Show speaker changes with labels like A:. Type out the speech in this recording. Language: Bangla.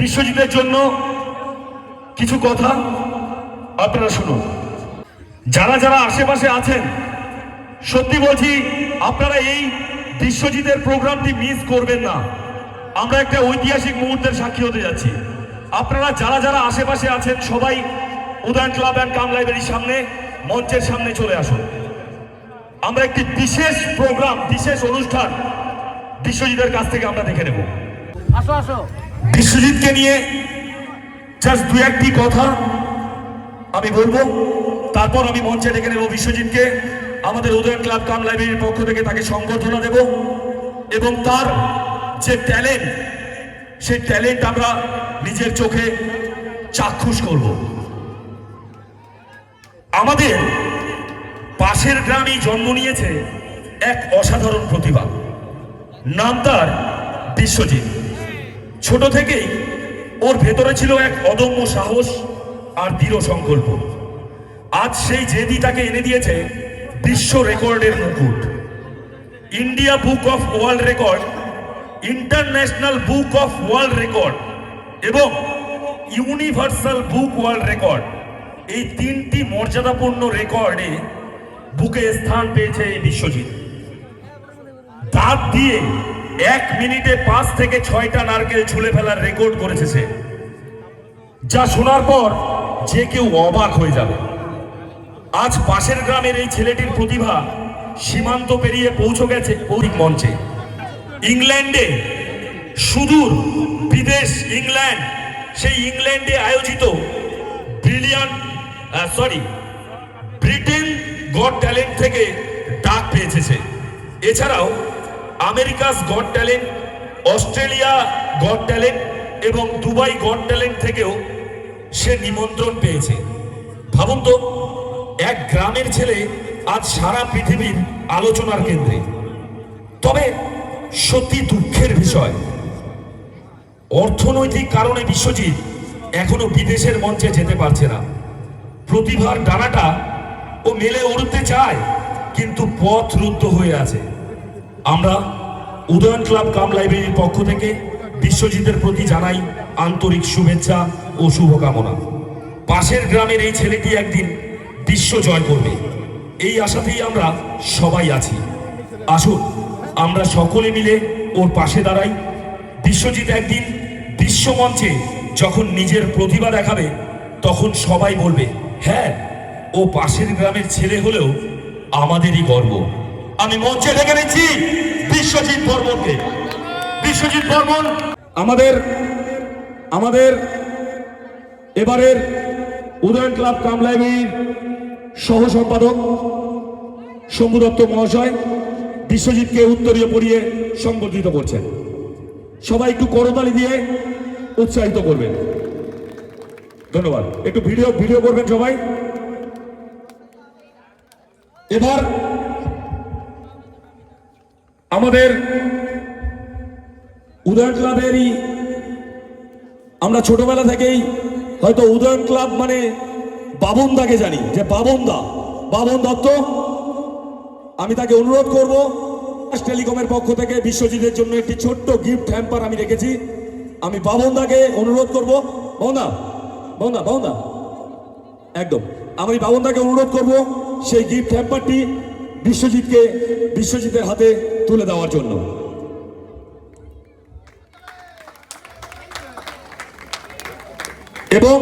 A: বিশ্বজিতের জন্য কিছু কথা আপনারা শুনুন। যারা যারা আশেপাশে আছেন, সত্যি বলছি, আপনারা এই বিশ্বজিতের প্রোগ্রামটি মিস করবেন না। আমরা একটা ঐতিহাসিক মুহূর্তের সাক্ষী হতে যাচ্ছি। আপনারা যারা যারা আশেপাশে আছেন, সবাই উদয়ন ক্লাব অ্যান্ড কাম লাইব্রেরির সামনে, মঞ্চের সামনে চলে আসুন। আমরা একটি বিশেষ প্রোগ্রাম, বিশেষ অনুষ্ঠান বিশ্বজিতের কাছ থেকে আমরা দেখে নেব।
B: আসো আসো।
A: বিশ্বজিৎকে নিয়ে জাস্ট দু একটি কথা আমি বলব। তারপর আমি মঞ্চে ডেকে নেব বিশ্বজিৎকে। আমাদের উদয়ন ক্লাব কাম লাইব্রেরির পক্ষ থেকে তাকে সংবর্ধনা দেব। এবং তার যে ট্যালেন্ট সেই ট্যালেন্ট আমরা নিজের চোখে চাক্ষুষ করব। আমাদের পাশের গ্রামেই জন্ম নিয়েছে এক অসাধারণ প্রতিভা। নাম তার বিশ্বজিৎ। ছোট থেকেই ওর ভেতরে ছিল এক অদম্য সাহস আর দৃঢ় সংকল্প। আজ সেই জেদি তাকে এনে দিয়েছে বিশ্ব রেকর্ডের মুকুট। India book of world record, international book of world record এবং ইউনিভার্সাল বুক ওয়ার্ল্ড রেকর্ড। এই তিনটি মর্যাদাপূর্ণ রেকর্ডে বুকে স্থান পেয়েছে এই বিশ্বজিৎ। দাঁত দিয়ে এক মিনিটে পাঁচ থেকে ছয়টা নারকেল ছুলে ফেলার রেকর্ড করেছে সে। যা শোনার পর যে কেউ অবাক হয়ে যাবে। আজ পাশের গ্রামের এই ছেলেটির প্রতিভা সীমান্ত পেরিয়ে পৌঁছে গেছে পৌরিক মঞ্চে। ইংল্যান্ডে সুদূর বিদেশ ইংল্যান্ড, সেই ইংল্যান্ডে আয়োজিত brilliant sorry Britain got talent থেকে ডাক পেয়েছে সে। এছাড়াও America's got talent Australia got talent এবং দুবাই গড ট্যালেন্ট থেকেও সে নিমন্ত্রণ পেয়েছে। ভাবুন তো, এক গ্রামের ছেলে আজ সারা পৃথিবীর আলোচনার কেন্দ্রে। তবে সত্যি দুঃখের বিষয়, অর্থনৈতিক কারণে বিশ্বজিৎ এখনও বিদেশের মঞ্চে যেতে পারছে না। প্রতিভার ডানাটা ও মেলে উড়তে চায়, কিন্তু পথ রুদ্ধ হয়ে আছে। আমরা উদয়ন ক্লাব কাম লাইব্রেরির পক্ষ থেকে বিশ্বজিতের প্রতি জানাই আন্তরিক শুভেচ্ছা ও শুভকামনা। পাশের গ্রামের এই ছেলেটি একদিন বিশ্ব জয় করবে। এই আশাতেই আমরা সবাই আছি। আসুন, আমরা সকলে মিলে ওর পাশে দাঁড়াই। বিশ্বজিৎ একদিন বিশ্বমঞ্চে যখন নিজের প্রতিভা দেখাবে, তখন সবাই বলবে হ্যাঁ ও পাশের গ্রামের ছেলে হলেও আমাদেরই গর্ব। আমি মঞ্চে ডেকে নিচ্ছি বিশ্বজিৎ বর্মনকে। বিশ্বজিৎ বর্মন, আমাদের আমাদের এবারের উদয়ন ক্লাব কাম লাইব্রেরির সহ সম্পাদক শম্ভু দত্ত মহাশয় বিশ্বজিৎকে উত্তরীয় পড়িয়ে সংবর্ধিত করছেন। সবাই একটু করতালি দিয়ে উৎসাহিত করবেন। ধন্যবাদ। একটু ভিডিও ভিডিও করবেন সবাই। এবার আমাদের উদয়ন ক্লাবেরই, আমরা ছোটবেলা থেকেই হয়তো উদয়ন ক্লাব মানে বাবনদাকে জানি, যে বাবনদা। বাবন দত্ত, আমি তাকে অনুরোধ করব টেলিকমের পক্ষ থেকে বিশ্বজিতের জন্য একটি ছোট্ট গিফট হ্যাম্পার আমি রেখেছি। আমি বাবনদাকে অনুরোধ করব, বাবনদা বাবনদা বাবনদা। একদম, আমি বাবনদাকে অনুরোধ করব, সেই গিফট হ্যাম্পারটি বিশ্বজিৎকে, বিশ্বজিতের হাতে তুলে দেওয়ার জন্য। এবং